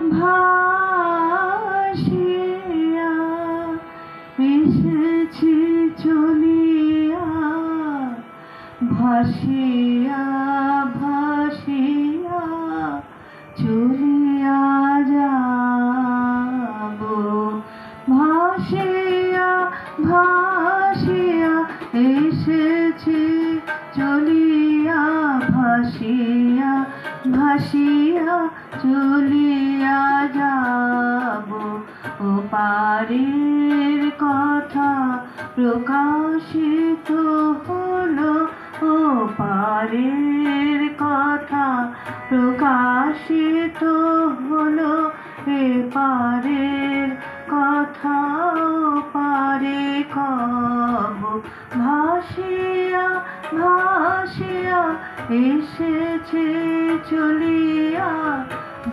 ভাসিয়া এসেছি চলিয়া ভাসিয়া ভাসিয়া চলিয়া যাব। ভাসিয়া ভাসিয়া এসেছি চলিয়া ভাসিয়া ভাসিয়া চলিয়া যাব, ও পারের কথা প্রকাশিত হলো, ও পারের কথা প্রকাশিত হলো, এ পারের কথা পারে কব ভাসিয়া ভাসিয়া এসেছে চলিয়া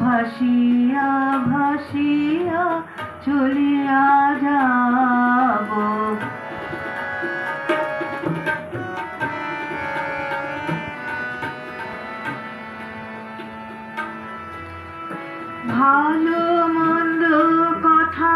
ভাসিয়া ভাসিয়া চলিয়া যাব। ভালো মন্দ কথা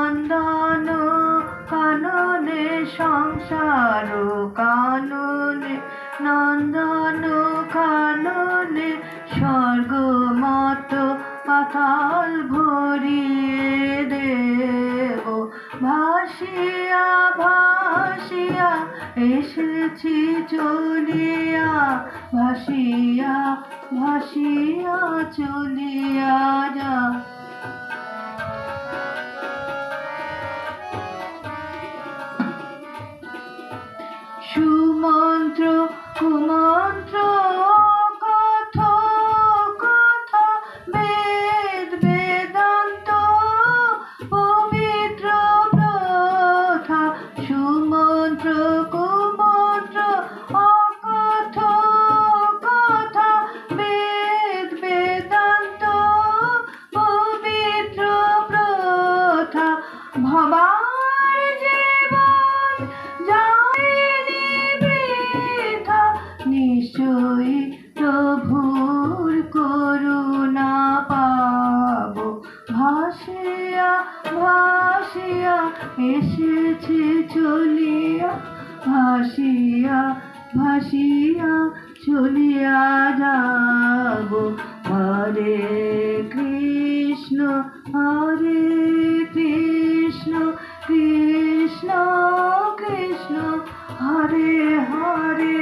সংসার কাননে, নন্দন কাননে, স্বর্গমত পাতাল ভরিয়ে দেব। ভাসিয়া ভাসিয়া এসেছি চলিয়া, ভাসিয়া ভাসিয়া চলিয়া যা। সুমন্ত্র কুমন্ত্র কথা কথা বেদ বেদান্ত সুমন্ত্র কুমন্ত্র অকথ কথা বেদ বেদান্ত ভবার এসেছে চলিয়া, ভাসিয়া ভাসিয়া, চলিয়া যাব। হরে কৃষ্ণ হরে কৃষ্ণ কৃষ্ণ কৃষ্ণ। হরে হরে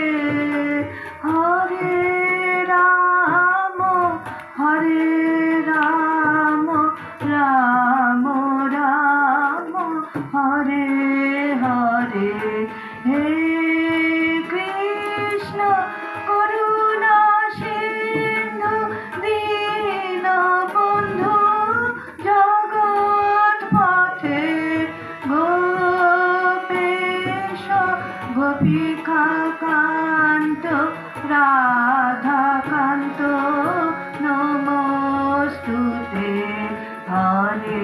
হরে রাম। হরে হরে হরে, হে কৃষ্ণ করুণা সিন্ধু, দীন বন্ধু, জগৎ পথে গোপেশ গোপিকা কান্ত রাধা কান্ত নমস্তুতে। হরে